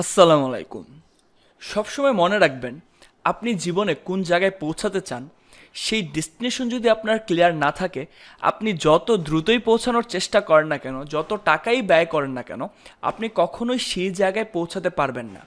আসসালামু আলাইকুম। সবসময় মনে রাখবেন, আপনি জীবনে কোন জায়গায় পৌঁছাতে চান, সেই ডেস্টিনেশন যদি আপনার ক্লিয়ার না থাকে, আপনি যত দ্রুতই পৌঁছানোর চেষ্টা করেন না কেন, যত টাকাই ব্যয় করেন না কেন, আপনি কখনোই সেই জায়গায় পৌঁছাতে পারবেন না।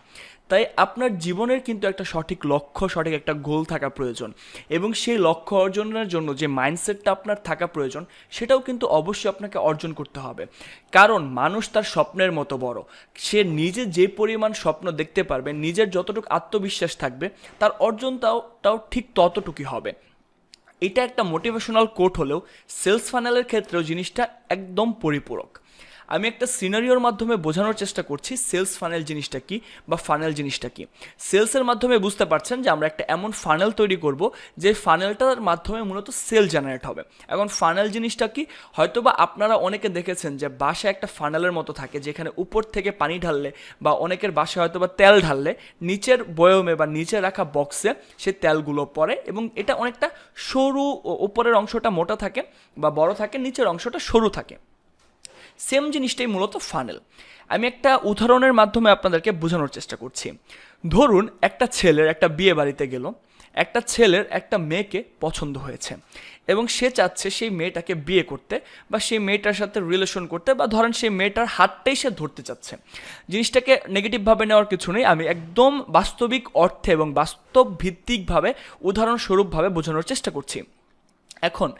তাই আপনার জীবনের কিন্তু একটা সঠিক লক্ষ্য, সঠিক একটা গোল থাকা প্রয়োজন। এবং সেই লক্ষ্য অর্জনের জন্য যে মাইন্ডসেটটা আপনার থাকা প্রয়োজন, সেটাও কিন্তু অবশ্যই আপনাকে অর্জন করতে হবে। কারণ মানুষ তার স্বপ্নের মতো বড়। সে নিজে যে পরিমাণ স্বপ্ন দেখতে পারবে, নিজের যতটুকু আত্মবিশ্বাস থাকবে, তার অর্জনটাও, তাও ঠিক ততটুকুই হবে। এটা একটা মোটিভেশনাল কোট হলেও সেলস ফানেলের ক্ষেত্রেও জিনিসটা একদম পরিপূরক। আমি একটা সিনারিওর মাধ্যমে বোঝানোর চেষ্টা করছি সেলস ফানেল জিনিসটা কি বা ফানেল জিনিসটা কি। সেলসের মাধ্যমে বুঝতে পারছেন যে আমরা একটা এমন ফানেল তৈরি করব যে ফানেলটার মাধ্যমে মূলত সেল জেনারেট হবে। এখন ফানেল জিনিসটা কি? হয়তো বা আপনারা অনেকে দেখেছেন যে বাসায় একটা ফানেলের মতো থাকে যেখানে উপর থেকে পানি ঢাললে বা অনেকের বাসায় হয়তো বা তেল ঢাললে নিচের বয়মে বা নিচে রাখা বক্সে সে তেলগুলো পড়ে এবং এটা অনেকটা সরু ও উপরের অংশটা মোটা থাকে বা বড় থাকে, নিচের অংশটা সরু থাকে। সেম জিনিসটাই মূলত ফানেল আমি একটা উদাহরণের মাধ্যমে আপনাদেরকে বোঝানোর চেষ্টা করছি। ধরুন, একটা ছেলের একটা বিয়ে বাড়িতে গেল। একটা ছেলের একটা মেয়েকে পছন্দ হয়েছে এবং সে চাচ্ছে সেই মেয়েটাকে বিয়ে করতে বা সেই মেয়েটার সাথে রিলেশন করতে বা ধরেন সেই মেয়েটার হাতটাই সে ধরতে চাচ্ছে। জিনিসটাকে নেগেটিভভাবে নেওয়ার কিছু নেই। আমি একদম বাস্তবিক অর্থে এবং বাস্তব ভিত্তিকভাবে, উদাহরণস্বরূপভাবে বোঝানোর চেষ্টা করছি। এখন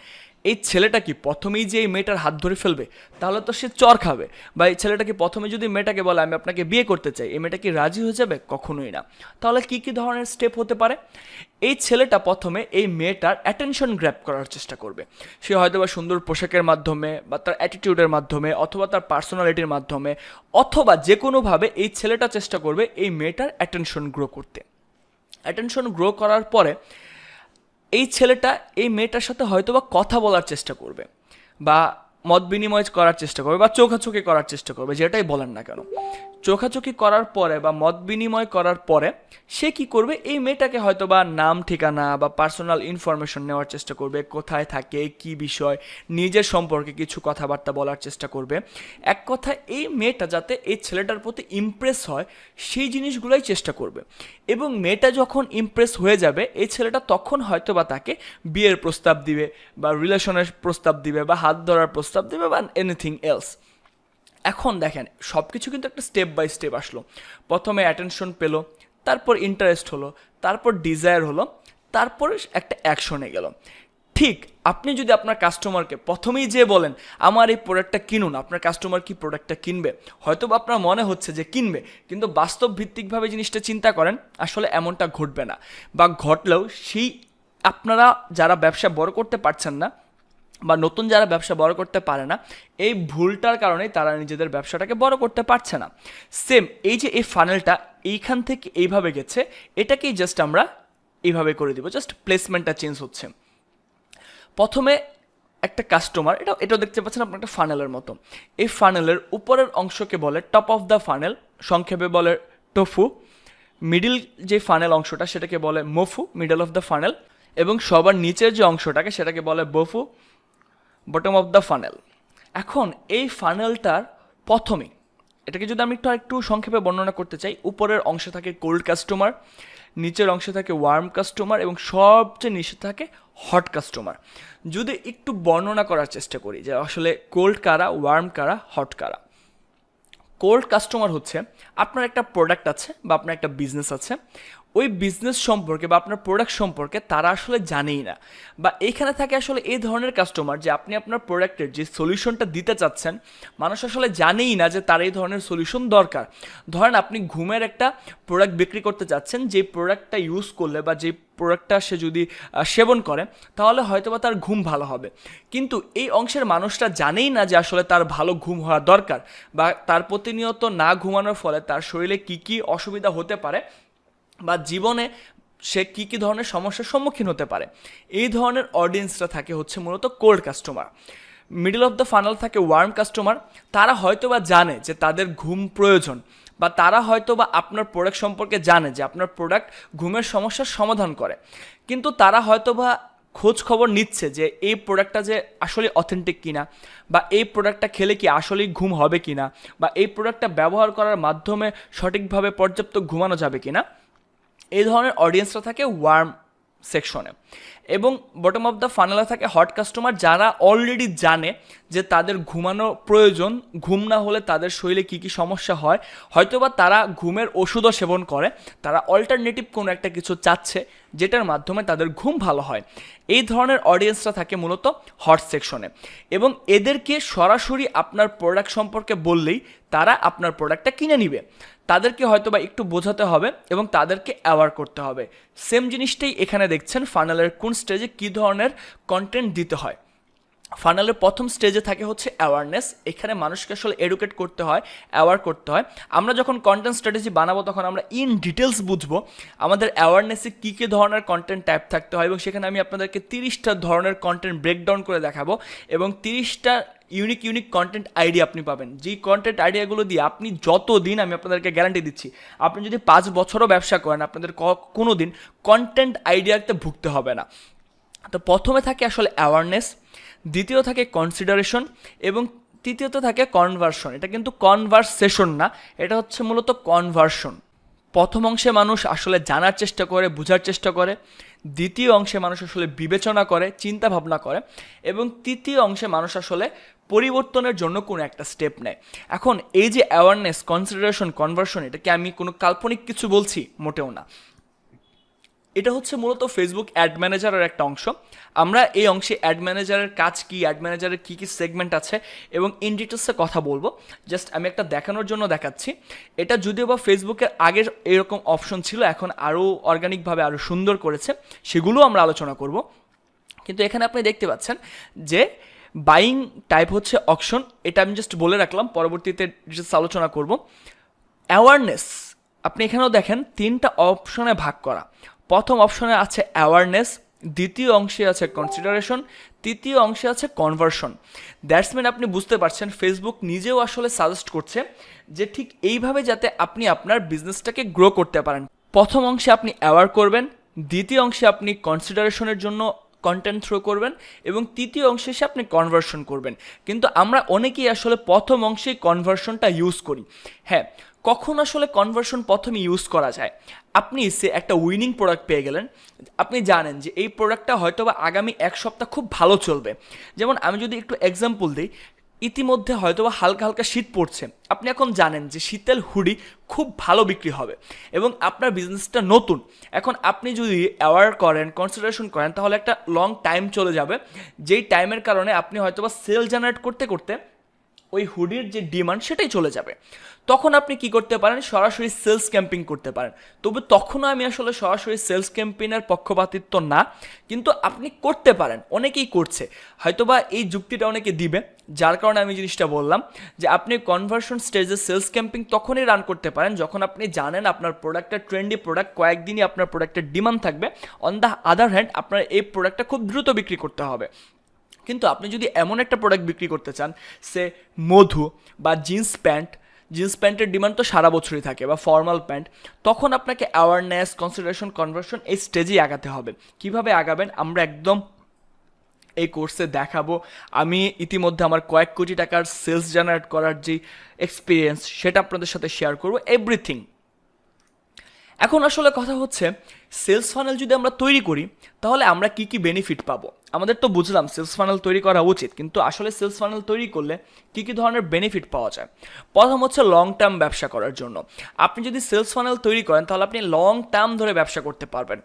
এই ছেলেটা কি প্রথমেই যে এই মেয়েটার হাত ধরে ফেলবে, তাহলে তো সে চর খাবে। বা এই ছেলেটা কি প্রথমে যদি মেয়েটাকে বলে, আমি আপনাকে বিয়ে করতে চাই এই মেয়েটা কি রাজি হয়ে যাবে? কখনোই না। তাহলে কি কি ধরনের স্টেপ হতে পারে? এই ছেলেটা প্রথমে এই মেয়েটার অ্যাটেনশন গ্র্যাপ করার চেষ্টা করবে। সে হয়তো বা সুন্দর পোশাকের মাধ্যমে বা তার অ্যাটিটিউডের মাধ্যমে অথবা তার পার্সোনালিটির মাধ্যমে অথবা যে কোনোভাবে এই ছেলেটা চেষ্টা করবে এই মেয়েটার অ্যাটেনশন গ্রো করতে। অ্যাটেনশন গ্রো করার পরে এই ছেলেটা এই মেয়েটার সাথে হয়তো বা কথা বলার চেষ্টা করবে বা মত বিনিময় করার চেষ্টা করবে বা চোখাচোখে করার চেষ্টা করবে, যেটাই বলেন না কেন। চোখাচোখি করার পরে বা মত বিনিময় করার পরে সে কি করবে? এই মেয়েটাকে হয়তো বা নাম, ঠিকানা বা পার্সোনাল ইনফরমেশন নেওয়ার চেষ্টা করবে, কোথায় থাকে, কি বিষয়, নিজের সম্পর্কে কিছু কথাবার্তা বলার চেষ্টা করবে। এক কথা এই মেয়েটা যাতে এই ছেলেটার প্রতি ইমপ্রেস হয়, সেই জিনিসগুলোই চেষ্টা করবে। এবং মেয়েটা যখন ইমপ্রেস হয়ে যাবে, এই ছেলেটা তখন হয়তো বা তাকে বিয়ের প্রস্তাব দিবে বা রিলেশনের প্রস্তাব দিবে বা হাত ধরার প্রস্তাব দিবে বা এনিথিং এলস এখন দেখেন সব কিছু কিন্তু একটা স্টেপ বাই স্টেপ আসলো। প্রথমে অ্যাটেনশন পেল, তারপর ইন্টারেস্ট হলো, তারপর ডিজায়ার হলো, তারপর একটা অ্যাকশনে গেল। ঠিক, আপনি যদি আপনার কাস্টমারকে প্রথমেই যে বলেন, আমার এই প্রোডাক্টটা কিনুন, আপনার কাস্টমার কি প্রোডাক্টটা কিনবে? হয়তো আপনার মনে হচ্ছে যে কিনবে, কিন্তু বাস্তব ভিত্তিকভাবে জিনিসটা চিন্তা করেন, আসলে এমনটা ঘটবে না। বা ঘটলেও সেই আপনারা যারা ব্যবসা বড় করতে পারছেন না বা নতুন যারা ব্যবসা বড় করতে পারে না, এই ভুলটার কারণেই তারা নিজেদের ব্যবসাটাকে বড় করতে পারছে না। সেম এই যে এই ফানেলটা এইখান থেকে এইভাবে গেছে, এটাকেই জাস্ট আমরা এইভাবে করে দিব জাস্ট প্লেসমেন্টটা চেঞ্জ হচ্ছে। প্রথমে একটা কাস্টমার এটা এটাও দেখতে পাচ্ছেন আপনার একটা ফানেলের মতো। এই ফানেলের উপরের অংশকে বলে টপ অফ দ্য ফানেল সংক্ষেপে বলে টফু মিডিল যে ফানেল অংশটা সেটাকে বলে MOFU middle of the funnel এবং সবার নিচের যে অংশটাকে সেটাকে বলে BOFU bottom of the funnel এখন এই ফানেলটার প্রথমে, এটাকে যদি আমি একটু একটু সংক্ষেপে বর্ণনা করতে চাই, উপরের অংশে থাকে কোল্ড কাস্টমার নিচের অংশে থাকে ওয়ার্ম কাস্টমার এবং সবচেয়ে নিচে থাকে হট কাস্টমার যদি একটু বর্ণনা করার চেষ্টা করি যে আসলে কোল্ড কারা ওয়ার্ম কারা হট কারা। কোল্ড কাস্টমার হচ্ছে, আপনার একটা প্রোডাক্ট আছে বা আপনার একটা বিজনেস আছে ওই বিজনেস সম্পর্কে বা আপনার প্রোডাক্ট সম্পর্কে তারা আসলে জানেই না। বা এখানে থাকে আসলে এই ধরনের কাস্টমার যে আপনি আপনার প্রোডাক্টের যে সলিউশনটা দিতে চাচ্ছেন, মানুষ আসলে জানেই না যে তার এই ধরনের সলিউশন দরকার। ধরেন আপনি ঘুমের একটা প্রোডাক্ট বিক্রি করতে চাচ্ছেন, যে প্রোডাক্টটা ইউজ করলে বা যে প্রোডাক্টটা সে যদি সেবন করে, তাহলে হয়তো বা তার ঘুম ভালো হবে। কিন্তু এই অংশের মানুষটা জানেই না যে আসলে তার ভালো ঘুম হওয়া দরকার বা তার প্রতিনিয়ত না ঘুমানোর ফলে তার শরীরে কী কী অসুবিধা হতে পারে বা জীবনে সে কী কী ধরনের সমস্যার সম্মুখীন হতে পারে। এই ধরনের অডিয়েন্সটা থাকে হচ্ছে মূলত cold customer middle of the funnel থাকে ওয়ার্ম কাস্টমার তারা হয়তো বা জানে যে তাদের ঘুম প্রয়োজন বা তারা হয়তো বা আপনার প্রোডাক্ট সম্পর্কে জানে যে আপনার প্রোডাক্ট ঘুমের সমস্যার সমাধান করে। কিন্তু তারা হয়তো বা খোঁজ খবর নিচ্ছে যে এই প্রোডাক্টটা যে আসলে অথেন্টিক কিনা বা এই প্রোডাক্টটা খেলে কি আসলেই ঘুম হবে কিনা বা এই প্রোডাক্টটা ব্যবহার করার মাধ্যমে সঠিকভাবে পর্যাপ্ত ঘুমানো যাবে কিনা। এই ধরনের অডিয়েন্সরা থাকে ওয়ার্ম সেকশনে এবং বটম অফ দ্য ফানেলা থাকে হট কাস্টমার যারা অলরেডি জানে যে তাদের ঘুমানো প্রয়োজন, ঘুম না হলে তাদের শরীরে কী কী সমস্যা হয়, হয়তোবা তারা ঘুমের ওষুধও সেবন করে, তারা অল্টারনেটিভ কোনো একটা কিছু চাচ্ছে যেটার মাধ্যমে তাদের ঘুম ভালো হয়। এই ধরনের অডিয়েন্সরা থাকে মূলত হট সেকশনে এবং এদেরকে সরাসরি আপনার প্রোডাক্ট সম্পর্কে বললেই তারা আপনার প্রোডাক্টটা কিনে নিবে। তাদেরকে হয়তো বা একটু বোঝাতে হবে এবং তাদেরকে অ্যাওয়ার করতে হবে। সেম জিনিসটাই এখানে দেখছেন ফানেলের কোন স্টেজে কী ধরনের কন্টেন্ট দিতে হয়। ফানেলের প্রথম স্টেজে থাকে হচ্ছে অ্যাওয়ারনেস এখানে মানুষকে আসলে এডুকেট করতে হয় অ্যাওয়ার করতে হয়। আমরা যখন কন্টেন্ট স্ট্র্যাটেজি বানাবো তখন আমরা ইন ডিটেলস বুঝব আমাদের অ্যাওয়ারনেসে কী কী ধরনের কন্টেন্ট টাইপ থাকতে হয় এবং সেখানে আমি আপনাদেরকে তিরিশটা ধরনের কন্টেন্ট ব্রেকডাউন করে দেখাবো এবং তিরিশটা ইউনিক ইউনিক কন্টেন্ট আইডিয়া আপনি পাবেন। যেই কন্টেন্ট আইডিয়াগুলো দিয়ে আপনি যত দিন আমি আপনাদেরকে গ্যারান্টি দিচ্ছি, আপনি যদি পাঁচ বছরও ব্যবসা করেন, আপনাদের কোনো দিন কন্টেন্ট আইডিয়াতে ভুগতে হবে না। তো প্রথমে থাকে আসলে অ্যাওয়ারনেস দ্বিতীয় থাকে কনসিডারেশন এবং তৃতীয়ত থাকে কনভার্সন এটা কিন্তু কনভারসেশন না, এটা হচ্ছে মূলত কনভার্সন প্রথম অংশে মানুষ আসলে জানার চেষ্টা করে, বোঝার চেষ্টা করে, দ্বিতীয় অংশে মানুষ আসলে বিবেচনা করে চিন্তা ভাবনা করে, এবং তৃতীয় অংশে মানুষ আসলে পরিবর্তনের জন্য কোনো একটা স্টেপ নেয়। এখন এই যে অ্যাওয়ারনেস কনসিডারেশন কনভার্সন এটাকে আমি কোনো কাল্পনিক কিছু বলছি মোটেও না। এটা হচ্ছে মূলত ফেসবুক অ্যাড ম্যানেজারের একটা অংশ। আমরা এই অংশে অ্যাড ম্যানেজারের কাজ কি অ্যাড ম্যানেজারের কী কী সেগমেন্ট আছে এবং ইন ডিটেলসে কথা বলব। জাস্ট আমি একটা দেখানোর জন্য দেখাচ্ছি। এটা যদিও বা ফেসবুকের আগের এরকম অপশন ছিল, এখন আরও অর্গানিকভাবে আরও সুন্দর করেছে, সেগুলো আমরা আলোচনা করব। কিন্তু এখানে আপনি দেখতে পাচ্ছেন যে বাইং টাইপ হচ্ছে অপশন এটা আমি জাস্ট বলে রাখলাম, পরবর্তীতে আলোচনা করব। অ্যাওয়ারনেস আপনি এখানেও দেখেন তিনটা অপশনে ভাগ করা। প্রথম অপশনে আছে অ্যাওয়ারনেস দ্বিতীয় অংশে আছে কনসিডারেশন তৃতীয় অংশে আছে কনভার্সন দ্যাটস মিন আপনি বুঝতে পারছেন ফেসবুক নিজেও আসলে সাজেস্ট করছে যে ঠিক এইভাবে যাতে আপনি আপনার বিজনেসটাকে গ্রো করতে পারেন। প্রথম অংশে আপনি অ্যাওয়ার করবেন, দ্বিতীয় অংশে আপনি কনসিডারেশনের জন্য কন্টেন্ট থ্রো করবেন এবং তৃতীয় অংশে এসে আপনি কনভার্সন করবেন। কিন্তু আমরা অনেকেই আসলে প্রথম অংশেই কনভার্সনটা ইউজ করি। হ্যাঁ কখন আসলে কনভার্সন প্রথমে ইউজ করা যায়? আপনি সে একটা উইনিং প্রোডাক্ট পেয়ে গেলেন। আপনি জানেন যে এই প্রোডাক্টটা হয়তো বা আগামী এক সপ্তাহ খুব ভালো চলবে। যেমন আমি যদি একটু এক্সাম্পল দিই ইতিমধ্যে হয়তোবা হালকা হালকা শীত পড়ছে। আপনি এখন জানেন যে শীতের হুডি খুব ভালো বিক্রি হবে এবং আপনার বিজনেসটা নতুন। এখন আপনি যদি অ্যাওয়ার করেন কনসিডারেশন করেন, তাহলে একটা লং টাইম চলে যাবে। যেই টাইমের কারণে আপনি হয়তোবা সেল জেনারেট করতে করতে ওই হুডির যে ডিমান্ড সেটাই চলে যাবে। তখন আপনি কি করতে পারেন? সরাসরি সেলস ক্যাম্পিং করতে পারেন। তবে তখনও আমি আসলে সরাসরি সেলস ক্যাম্পেইনের পক্ষপাতিত্ব না, কিন্তু আপনি করতে পারেন। অনেকেই করছে। হয়তোবা এই যুক্তিটা অনেকে দিবে। যার কারণে আমি জিনিসটা বললাম যে, আপনি কনভার্সন স্টেজে সেলস ক্যাম্পিং তখনই রান করতে পারেন, যখন আপনি জানেন আপনার প্রোডাক্টের ট্রেন্ডি প্রোডাক্ট কয়েকদিনই আপনার প্রোডাক্টের ডিমান্ড থাকবে। অন দ্য আদার হ্যান্ড আপনার এই প্রোডাক্টটা খুব দ্রুত বিক্রি করতে হবে। কিন্তু আপনি যদি এমন একটা প্রোডাক্ট বিক্রি করতে চান, সে মধু বা জিন্স প্যান্ট জিন্স প্যান্টের ডিমান্ড তো সারা বছরই থাকে বা ফর্মাল প্যান্ট তখন আপনাকে অ্যাওয়ারনেস কনসিডারেশন কনভার্সন এই স্টেজেই আগাতে হবে। কীভাবে আগাবেন? আমরা একদম এই কোর্সে দেখাবো। আমি ইতিমধ্যে আমার কয়েক কোটি টাকার সেলস জেনারেট করার যে এক্সপিরিয়েন্স সেটা আপনাদের সাথে শেয়ার করব। এভরিথিং এখন আসলে কথা হচ্ছে সেলস ফানেল যদি আমরা তৈরি করি, তাহলে আমরা কি কি বেনিফিট পাবো? আমাদের তো বুঝলাম সেলস ফানেল তৈরি করা উচিত, কিন্তু আসলে সেলস ফানেল তৈরি করলে কি কি ধরনের বেনিফিট পাওয়া যায়? প্রথম হচ্ছে লং টার্ম ব্যবসা করার জন্য। আপনি যদি সেলস ফানেল তৈরি করেন, তাহলে আপনি লং টার্ম ধরে ব্যবসা করতে পারবেন।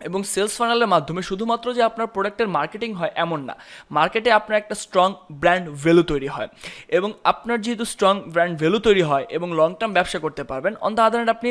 এবং সেলস ফানেলের মাধ্যমে শুধুমাত্র যে আপনার প্রোডাক্টের মার্কেটিং হয় এমন না মার্কেটে আপনার একটা স্ট্রং ব্র্যান্ড ভ্যালু তৈরি হয় এবং আপনার যেহেতু স্ট্রং ব্র্যান্ড ভ্যালু তৈরি হয় এবং লং টার্ম ব্যবসা করতে পারবেন অন দ্য আদার আপনি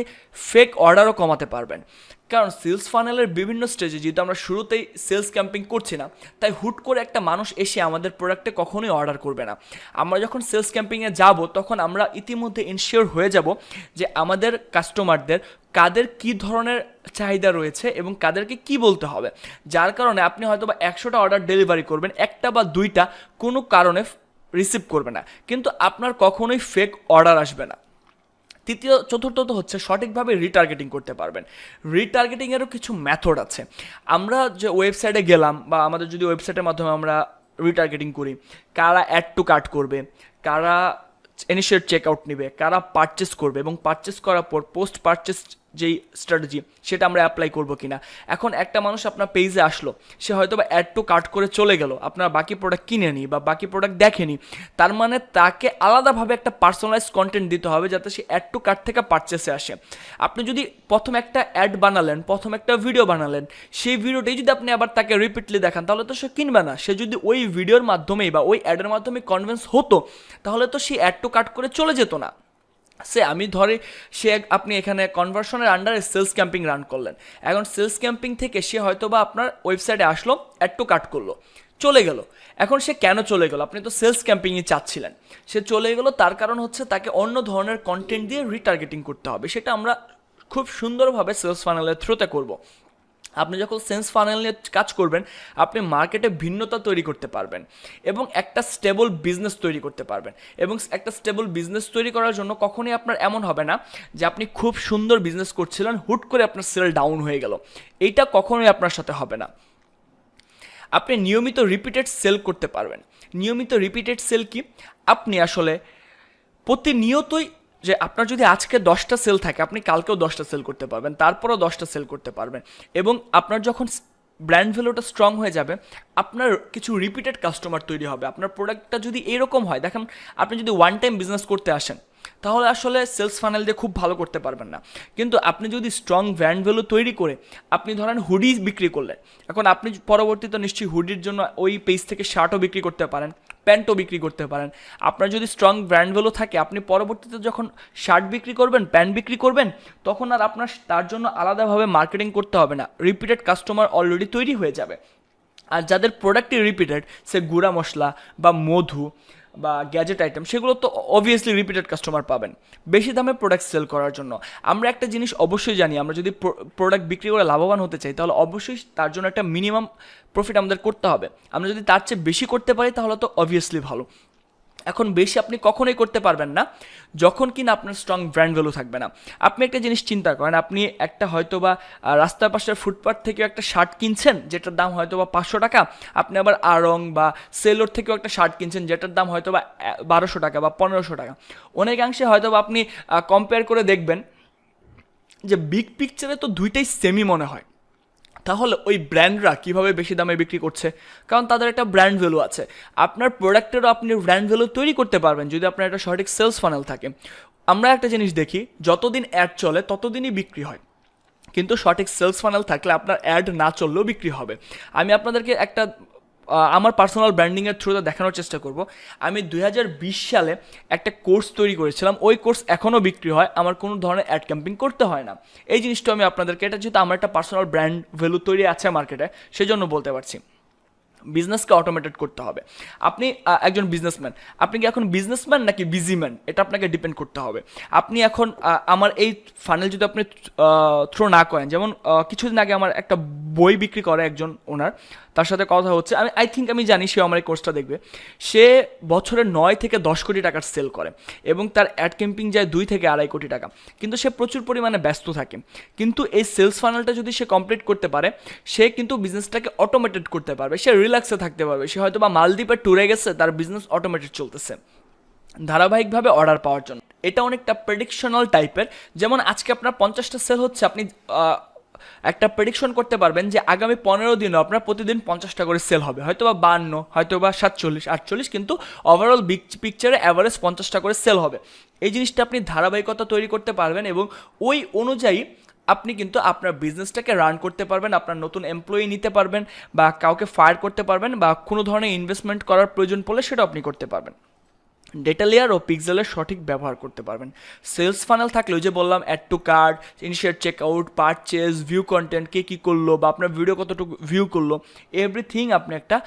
ফেক অর্ডারও কমাতে পারবেন। কারণ সেলস ফানেলের বিভিন্ন স্টেজে যেহেতু আমরা শুরুতেই সেলস ক্যাম্পিং করছি না, তাই হুট করে একটা মানুষ এসে আমাদের প্রোডাক্টে কখনোই অর্ডার করবে না। আমরা যখন সেলস ক্যাম্পিংয়ে যাব, তখন আমরা ইতিমধ্যে ইনশিওর হয়ে যাব যে আমাদের কাস্টমারদের কাদের কি ধরনের চাহিদা রয়েছে এবং কাদেরকে কি বলতে হবে? যার কারণে আপনি হয়তো বা একশোটা অর্ডার ডেলিভারি করবেন, একটা বা দুইটা কোনো কারণে রিসিভ করবে না। কিন্তু আপনার কখনোই ফেক অর্ডার আসবে না। তৃতীয় চতুর্থত হচ্ছে সঠিকভাবে রিটার্গেটিং করতে পারবেন। রিটার্গেটিংয়েরও কিছু মেথড আছে। আমরা যে ওয়েবসাইটে গেলাম বা আমাদের যদি ওয়েবসাইটের মাধ্যমে আমরা রিটার্গেটিং করি, কারা অ্যাড টু কার্ট করবে, কারা ইনিশিয়েট চেক আউট নেবে, কারা পারচেস করবে এবং পারচেস করার পর পোস্ট পারচেস যেই স্ট্র্যাটেজি সেটা আমরা অ্যাপ্লাই করব কিনা। এখন একটা মানুষ আপনার পেজে আসলো, সে হয়তো বা অ্যাড টু কাট করে চলে গেল, আপনার বাকি প্রোডাক্ট কিনে নি বা বাকি প্রোডাক্ট দেখেনি তার মানে তাকে আলাদাভাবে একটা পার্সোনালাইজ কন্টেন্ট দিতে হবে যাতে সে অ্যাড টু কাট থেকে পারচেসে আসে। আপনি যদি প্রথম একটা অ্যাড বানালেন, প্রথম একটা ভিডিও বানালেন, সেই ভিডিওটাই যদি আপনি আবার তাকে রিপিটলি দেখান, তাহলে তো সে কিনবে না। সে যদি ওই ভিডিওর মাধ্যমেই বা ওই অ্যাডের মাধ্যমে কনভিন্স হতো, তাহলে তো সে অ্যাড টু কাট করে চলে যেত না। সে আমি ধরে, সে আপনি এখানে কনভার্সনের আন্ডারে সেলস ক্যাম্পিং রান করলেন। এখন সেলস ক্যাম্পিং থেকে সে হয়তো বা আপনার ওয়েবসাইটে আসলো অ্যাড টু কাট করল। চলে গেল। এখন সে কেন চলে গেল? আপনি তো সেলস ক্যাম্পিংয়ে চাচ্ছিলেন। সে চলে গেল, তার কারণ হচ্ছে তাকে অন্য ধরনের কন্টেন্ট দিয়ে রিটার্গেটিং করতে হবে। সেটা আমরা খুব সুন্দরভাবে সেলস ফানেলের থ্রুতে করব। আপনি যখন সেন্স ফানেল নিয়ে কাজ করবেন, আপনি মার্কেটে ভিন্নতা তৈরি করতে পারবেন এবং একটা স্টেবল বিজনেস তৈরি করতে পারবেন। এবং একটা স্টেবল বিজনেস তৈরি করার জন্য কখনই আপনার এমন হবে না যে আপনি খুব সুন্দর বিজনেস করছিলেন, হুট করে আপনার সেল ডাউন হয়ে গেল। এইটা কখনোই আপনার সাথে হবে না। আপনি নিয়মিত রিপিটেড সেল করতে পারবেন। নিয়মিত রিপিটেড সেল কি? আপনি আসলে প্রতিনিয়তই যে আপনার যদি আজকে দশটা সেল থাকে, আপনি কালকেও দশটা সেল করতে পারবেন, তারপরও দশটা সেল করতে পারবেন। এবং আপনার যখন ব্র্যান্ড ভ্যালুটা স্ট্রং হয়ে যাবে, আপনার কিছু রিপিটেড কাস্টমার তৈরি হবে। আপনার প্রোডাক্টটা যদি এরকম হয়, দেখেন, আপনি যদি ওয়ান টাইম বিজনেস করতে আসেন তাহলে আসলে সেলস ফানেল দিয়ে খুব ভালো করতে পারবেন না। কিন্তু আপনি যদি স্ট্রং ব্র্যান্ড ভ্যালু তৈরি করে, আপনি ধরেন হুডি বিক্রি করলেন, এখন আপনি পরবর্তীতে নিশ্চয়ই হুডির জন্য ওই পেজ থেকে শার্টও বিক্রি করতে পারেন প্যান্টও বিক্রি করতে পারেন। আপনার যদি স্ট্রং ব্র্যান্ড ভ্যালু থাকে, আপনি পরবর্তীতে যখন শার্ট বিক্রি করবেন প্যান্ট বিক্রি করবেন, তখন আর আপনার তার জন্য আলাদাভাবে মার্কেটিং করতে হবে না। রিপিটেড কাস্টমার অলরেডি তৈরি হয়ে যাবে। আর যাদের প্রোডাক্টই রিপিটেড সে গুঁড়া মশলা বা মধু বা গ্যাজেট আইটেম সেগুলো তো অবভিয়াসলি রিপিটেড কাস্টমার পাবেন। বেশি দামে প্রোডাক্ট সেল করার জন্য। আমরা একটা জিনিস অবশ্যই জানি, আমরা যদি প্রোডাক্ট বিক্রি করে লাভবান হতে চাই, তাহলে অবশ্যই তার জন্য একটা মিনিমাম প্রফিট আমাদের করতে হবে। আমরা যদি তার চেয়ে বেশি করতে পারি, তাহলে তো অবভিয়াসলি ভালো। এখন বেশি আপনি কখনোই করতে পারবেন না, যখন কিনা আপনার স্ট্রং ব্র্যান্ড ভ্যালু থাকবে না। আপনি একটা জিনিস চিন্তা করেন, আপনি একটা হয়তো বা রাস্তার পাশের ফুটপাথ থেকে একটা শার্ট কিনছেন, যেটার দাম হয়তো বা পাঁচশো টাকা, আপনি আবার আরং বা সেলোর থেকেও একটা শার্ট কিনছেন, যেটার দাম হয়তো বা বারোশো টাকা বা পনেরোশো টাকা। অনেকাংশে হয়তো বা আপনি কম্পেয়ার করে দেখবেন যে বিগ পিকচারে তো দুইটাই সেমই মনে হয়। তাহলে ওই ব্র্যান্ডরা কীভাবে বেশি দামে বিক্রি করছে? কারণ তাদের একটা ব্র্যান্ড ভ্যালু আছে। আপনার প্রোডাক্টেরও আপনি ব্র্যান্ড ভ্যালু তৈরি করতে পারবেন যদি আপনার একটা সঠিক সেলস ফানেল থাকে। আমরা একটা জিনিস দেখি, যতদিন অ্যাড চলে, ততদিনই বিক্রি হয়। কিন্তু সঠিক সেলস ফানেল থাকলে আপনার অ্যাড না চললেও বিক্রি হবে। আমি আপনাদেরকে একটা আমার পার্সোনাল ব্র্যান্ডিংয়ের থ্রুতে দেখানোর চেষ্টা করব। আমি দু হাজার বিশ সালে একটা কোর্স তৈরি করেছিলাম। ওই কোর্স এখনও বিক্রি হয়। আমার কোনো ধরনের অ্যাড ক্যাম্পিং করতে হয় না। এই জিনিসটা আমি আপনাদেরকে, এটা যেহেতু আমার একটা পার্সোনাল ব্র্যান্ড ভ্যালু তৈরি আছে মার্কেটে সেই জন্য বলতে পারছি। বিজনেসকে অটোমেটেড করতে হবে। আপনি একজন বিজনেসম্যান আপনি কি এখন বিজনেসম্যান নাকি বিজিম্যান এটা আপনাকে ডিপেন্ড করতে হবে। আপনি এখন আমার এই ফানেল যদি আপনি থ্রো না করেন, যেমন কিছুদিন আগে আমার একটা বই বিক্রি করে একজন ওনার তার সাথে কথা হচ্ছে, আমি আই থিঙ্ক আমি জানি, সে আমার এই কোর্সটা দেখবে। সে বছরে নয় থেকে দশ কোটি টাকার সেল করে এবং তার অ্যাড ক্যাম্পিং যায় দুই থেকে আড়াই কোটি টাকা। কিন্তু সে প্রচুর পরিমাণে ব্যস্ত থাকে। কিন্তু এই সেলস ফানেলটা যদি সে কমপ্লিট করতে পারে, সে কিন্তু বিজনেসটাকে অটোমেটেড করতে পারবে। সে রিল্যাক্সে থাকতে পারবে। সে হয়তো বা মালদ্বীপে ট্যুরে গেছে, তার বিজনেস অটোমেটেড চলতেছে। ধারাবাহিকভাবে অর্ডার পাওয়ার জন্য। এটা অনেকটা প্রেডিকশনাল টাইপের যেমন আজকে আপনার পঞ্চাশটা সেল হচ্ছে, আপনি একটা প্রেডিকশন করতে পারবেন যে আগামী পনেরো দিনও আপনার প্রতিদিন পঞ্চাশটা করে সেল হবে। হয়তো বা বান্ন হয়তো বা সাতচল্লিশ, আটচল্লিশ, কিন্তু ওভারঅল বিগ পিকচারে অ্যাভারেজ পঞ্চাশটা করে সেল হবে। এই জিনিসটা আপনি ধারাবাহিকতা তৈরি করতে পারবেন এবং ওই অনুযায়ী আপনি কিন্তু আপনার বিজনেসটাকে রান করতে পারবেন, আপনার নতুন এমপ্লয়ি নিতে পারবেন বা কাউকে ফায়ার করতে পারবেন বা কোনো ধরনের ইনভেস্টমেন্ট করার প্রয়োজন পড়লে সেটা আপনি করতে পারবেন। ডেটা লেয়ার ও পিক্সেলের সঠিক ব্যবহার করতে পারবেন। সেলস ফানেল থাকলে ওই যে বললাম add to cart initiate checkout purchase view content কে কী করল বা আপনার ভিডিও কতটুকু ভিউ করল এভরিথিং আপনি একটা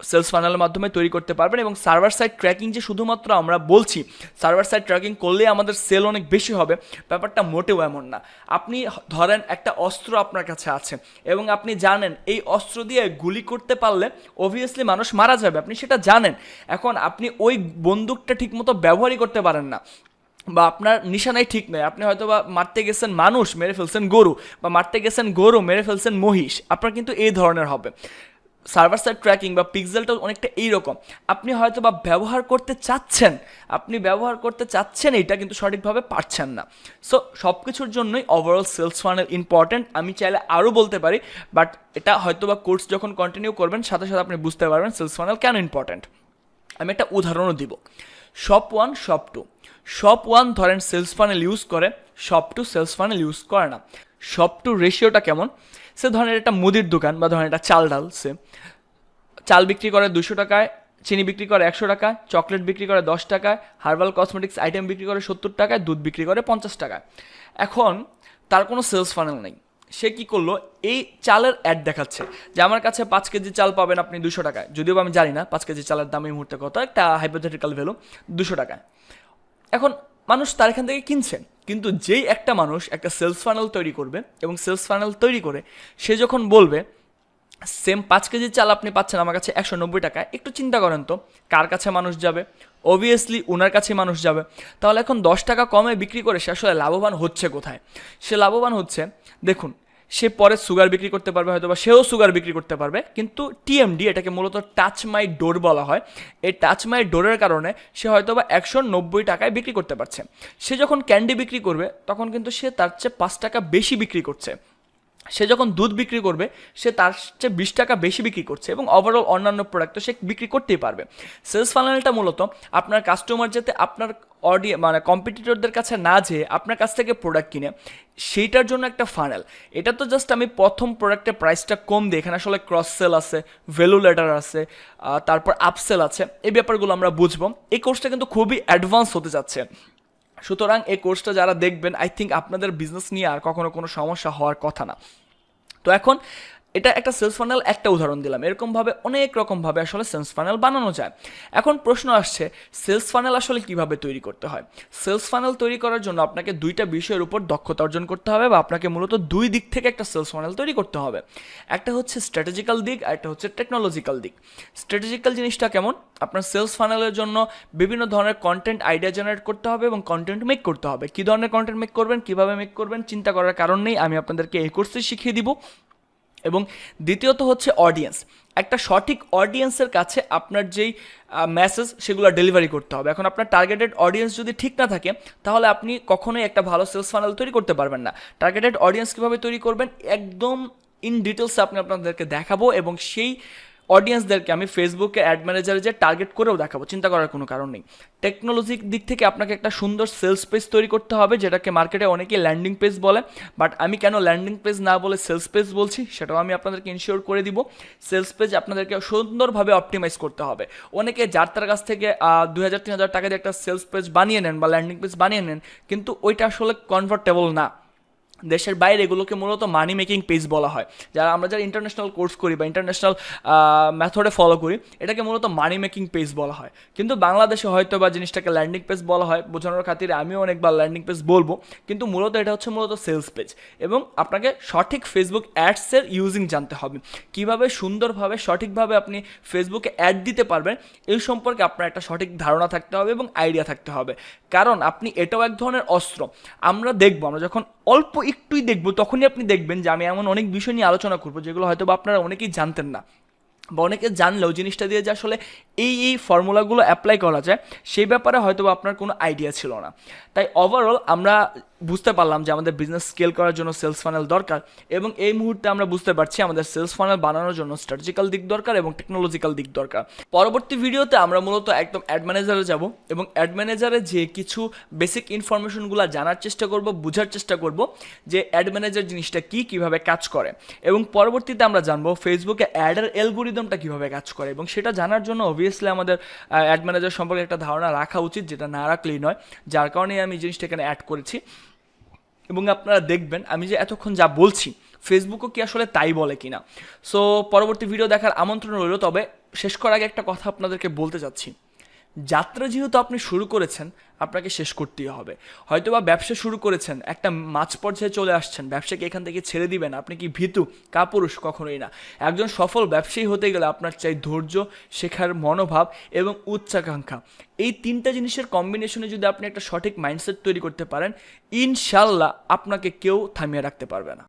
সেলস ফানেলের মাধ্যমে তৈরি করতে পারবেন এবং সার্ভার সাইড ট্র্যাকিং যে শুধুমাত্র আমরা বলছি সার্ভার সাইড ট্র্যাকিং করলে আমাদের সেল অনেক বেশি হবে। ব্যাপারটা মোটেও এমন না। আপনি ধরেন একটা অস্ত্র আপনার কাছে আছে এবং আপনি জানেন এই অস্ত্র দিয়ে গুলি করতে পারলে অবভিয়াসলি মানুষ মারা যাবে, আপনি সেটা জানেন। এখন আপনি ওই বন্দুকটা ঠিকমতো ব্যবহারই করতে পারেন না বা আপনার নিশানাই ঠিক নয় আপনি হয়তো বা মারতে গেছেন মানুষ, মেরে ফেলছেন গরু বা মারতে গেছেন গরু, মেরে ফেলছেন মহিষ, আপনার কিন্তু এই ধরনের হবে। সার্ভার সাইড ট্র্যাকিং বা পিক্সেলটা অনেকটা এইরকম। আপনি হয়তো বা ব্যবহার করতে চাচ্ছেন, আপনি ব্যবহার করতে চাচ্ছেন, এটা কিন্তু সঠিকভাবে পারছেন না। সো সব কিছুর জন্যই ওভারঅল সেলস ফানেল ইম্পর্ট্যান্ট আমি চাইলে আরও বলতে পারি বাট এটা হয়তো বা কোর্স যখন কন্টিনিউ করবেন, সাথে সাথে আপনি বুঝতে পারবেন সেলস ফানেল কেন ইম্পর্ট্যান্ট আমি একটা উদাহরণও দিব। Shop one shop two shop one ধরেন সেলস ফানেল ইউজ করে shop two sales funnel use করে না। শপ টু রেশিওটা কেমন? সে ধরনের একটা মুদির দোকান বা ধরেন একটা চাল ডাল সে। চাল বিক্রি করে দুশো টাকায়, চিনি বিক্রি করে একশো টাকায়, চকলেট বিক্রি করে দশ টাকায়, হার্বাল কসমেটিক্স আইটেম বিক্রি করে সত্তর টাকায়, দুধ বিক্রি করে পঞ্চাশ টাকায়। এখন তার কোনো সেলস ফানেল নেই। সে কি করল? এই চালের অ্যাড দেখাচ্ছে যে আমার কাছে পাঁচ কেজি চাল পাবেন আপনি দুশো টাকায়। যদিও আমি জানি না পাঁচ কেজি চালের দাম এই মুহূর্তে কত, একটা হাইপোথেটিক্যাল ভ্যালু দুশো টাকায়। এখন মানুষ তার এখান থেকে কিনছেন। কিন্তু যেই একটা মানুষ একটা সেলস ফানেল তৈরি করবে এবং সেলস ফানেল তৈরি করে, সে যখন বলবে সেম পাঁচ কেজি চাল আপনি পাচ্ছেন আমার কাছে একশো নব্বই টাকা, একটু চিন্তা করেন তো, কার কাছে মানুষ যাবে? অবভিয়াসলি ওনার কাছে মানুষ যাবে। তাহলে এখন দশ টাকা কমে বিক্রি করে সে আসলে লাভবান হচ্ছে কোথায়? সে লাভবান হচ্ছে, দেখুন সে পরে সুগার বিক্রি করতে পারবে হয়তো বা সেও সুগার বিক্রি করতে পারবে, কিন্তু টিএমডি এটাকে মূলত টাচ মাই ডোর বলা হয়, এই টাচ মাই ডোরের কারণে সে হয়তো বা একশো নব্বই টাকায় বিক্রি করতে পারছে। সে যখন ক্যান্ডি বিক্রি করবে, তখন কিন্তু সে তার চেয়ে পাঁচ টাকা বেশি বিক্রি করছে। সে যখন দুধ বিক্রি করবে, সে তার চেয়ে বিশ টাকা বেশি বিক্রি করছে এবং ওভারঅল অন্যান্য প্রোডাক্ট তো সে বিক্রি করতেই পারবে। সেলস ফানেলটা মূলত আপনার কাস্টমার যাতে আপনার অডিয়ে মানে কম্পিটিটরদের কাছে না যেয়ে আপনার কাছ থেকে প্রোডাক্ট কিনে সেইটার জন্য একটা ফানেল এটা তো জাস্ট আমি প্রথম প্রোডাক্টের প্রাইসটা কম দিই এখানে আসলে ক্রস সেল আছে ভ্যালু লেটার আছে তারপর আপসেল আছে, এই ব্যাপারগুলো আমরা বুঝব। এই কোর্সটা কিন্তু খুবই অ্যাডভান্স হতে যাচ্ছে। সুতরাং এই কোর্সটা যারা দেখবেন আই থিঙ্ক আপনাদের বিজনেস নিয়ে আর কখনো কোনো সমস্যা হওয়ার কথা না। তো এখন এটা একটা সেলস ফানেল একটা উদাহরণ দিলাম। এরকমভাবে অনেক রকমভাবে আসলে সেলস ফানেল বানানো যায়। এখন প্রশ্ন আসছে সেলস ফানেল আসলে কীভাবে তৈরি করতে হয়? সেলস ফানেল তৈরি করার জন্য আপনাকে দুইটা বিষয়ের উপর দক্ষতা অর্জন করতে হবে বা আপনাকে মূলত দুই দিক থেকে একটা সেলস ফানেল তৈরি করতে হবে। একটা হচ্ছে স্ট্র্যাটেজিক্যাল দিক আর একটা হচ্ছে টেকনোলজিক্যাল দিক। স্ট্র্যাটেজিক্যাল জিনিসটা কেমন? আপনার সেলস ফানেলের জন্য বিভিন্ন ধরনের কন্টেন্ট আইডিয়া জেনারেট করতে হবে এবং কন্টেন্ট মেক করতে হবে। কী ধরনের কন্টেন্ট মেক করবেন? কীভাবে মেক করবেন? চিন্তা করার কারণ নেই। আমি আপনাদেরকে এই কোর্সে শিখিয়ে দিব। এবং দ্বিতীয়ত হচ্ছে অডিয়েন্স একটা সঠিক অডিয়েন্সের কাছে আপনার যেই মেসেজ সেগুলো ডেলিভারি করতে হবে। এখন আপনার টার্গেটেড অডিয়েন্স যদি ঠিক না থাকে, তাহলে আপনি কখনোই একটা ভালো সেলস ফানেল তৈরি করতে পারবেন না। টার্গেটেড অডিয়েন্স কীভাবে তৈরি করবেন, একদম ইন ডিটেলসে আপনি আপনাদেরকে দেখাবো এবং সেই অডিয়েন্সদেরকে আমি ফেসবুকে অ্যাড ম্যানেজারে যে টার্গেট করেও দেখাবো, চিন্তা করার কোনো কারণ নেই। টেকনোলজির দিক থেকে আপনাকে একটা সুন্দর সেলস পেজ তৈরি করতে হবে, যেটাকে মার্কেটে অনেকে ল্যান্ডিং পেজ বলে। বাট আমি কেন ল্যান্ডিং পেজ না বলে সেলস পেজ বলছি, সেটাও আমি আপনাদেরকে ইনশিওর করে দিব। সেলস পেজ আপনাদেরকে সুন্দরভাবে অপটিমাইজ করতে হবে। অনেকে যার তার কাছ থেকে দুই হাজার, তিন হাজার টাকা দিয়ে একটা সেলস পেজ বানিয়ে নেন বা ল্যান্ডিং পেজ বানিয়ে নেন, কিন্তু ওইটা আসলে কনভার্টেবল না। দেশের বাইরে এগুলোকে মূলত মানি মেকিং পেজ বলা হয়। যারা আমরা যারা ইন্টারন্যাশনাল কোর্স করি বা ইন্টারন্যাশনাল মেথডে ফলো করি, এটাকে মূলত মানি মেকিং পেজ বলা হয়। কিন্তু বাংলাদেশে হয়তো বা জিনিসটাকে ল্যান্ডিং পেজ বলা হয়, বোঝানোর খাতিরে আমিও অনেকবার ল্যান্ডিং পেজ বলব। কিন্তু মূলত এটা হচ্ছে মূলত সেলস পেজ এবং আপনাকে সঠিক ফেসবুক অ্যাডসের ইউজিং জানতে হবে। কীভাবে সুন্দরভাবে, সঠিকভাবে আপনি ফেসবুকে অ্যাড দিতে পারবেন, এই সম্পর্কে আপনার একটা সঠিক ধারণা থাকতে হবে এবং আইডিয়া থাকতে হবে। কারণ আপনি এটাও এক ধরনের অস্ত্র। আমরা দেখব, আমরা যখন অল্প একটুই দেখব, তখনই আপনি দেখবেন যে আমি এমন অনেক বিষয় নিয়ে আলোচনা করব, যেগুলো হয়তো বা আপনারা অনেকেই জানতেন না। বা অনেকে জানলেও জিনিসটা দিয়ে যে আসলে এই এই ফর্মুলাগুলো অ্যাপ্লাই করা যায়, সেই ব্যাপারে হয়তো আপনার কোনো আইডিয়া ছিল না। তাই ওভারঅল আমরা বুঝতে পারলাম যে আমাদের বিজনেস স্কেল করার জন্য সেলস ফানেল দরকার এবং এই মুহূর্তে আমরা বুঝতে পারছি আমাদের সেলস ফানেল বানানোর জন্য স্ট্র্যাটেজিক্যাল দিক দরকার এবং টেকনোলজিক্যাল দিক দরকার। পরবর্তী ভিডিওতে আমরা মূলত একদম অ্যাড ম্যানেজারে যাব এবং অ্যাড ম্যানেজারে যে কিছু বেসিক ইনফরমেশনগুলো জানার চেষ্টা করব, বোঝার চেষ্টা করব যে অ্যাড ম্যানেজার জিনিসটা কি, কীভাবে কাজ করে এবং পরবর্তীতে আমরা জানব ফেসবুকে অ্যাডের অ্যালগোরিদমটা কীভাবে কাজ করে এবং সেটা জানার জন্য অবভিয়াসলি আমাদের অ্যাড ম্যানেজার সম্পর্কে একটা ধারণা রাখা উচিত যেটা না রাখলেই নয়। যার কারণে আমি জিনিসটা এখানে অ্যাড করেছি। এবং আপনারা দেখবেন আমি যে এতক্ষণ যা বলছি ফেসবুকও কি আসলে তাই বলে কিনা? সো পরবর্তী ভিডিও দেখার আমন্ত্রণ রইল, তবে শেষ করার আগে একটা কথা আপনাদেরকে বলতে চাচ্ছি। যাত্রা যেহেতু আপনি শুরু করেছেন, আপনাকে শেষ করতেই হবে। হয়তো বা ব্যবসা শুরু করেছেন, একটা মাঝ পর্যায়ে চলে আসছেন, ব্যবসাকে এখান থেকে ছেড়ে দিবেন। আপনি কি ভীতু কাপুরুষ কখনোই না। একজন সফল ব্যবসায়ী হতে গেলে আপনার চাই ধৈর্য, শেখার মনোভাব এবং উচ্চাকাঙ্ক্ষা। এই তিনটা জিনিসের কম্বিনেশনে যদি আপনি একটা সঠিক মাইন্ডসেট তৈরি করতে পারেন ইনশাল্লাহ আপনাকে কেউ থামিয়ে রাখতে পারবে না।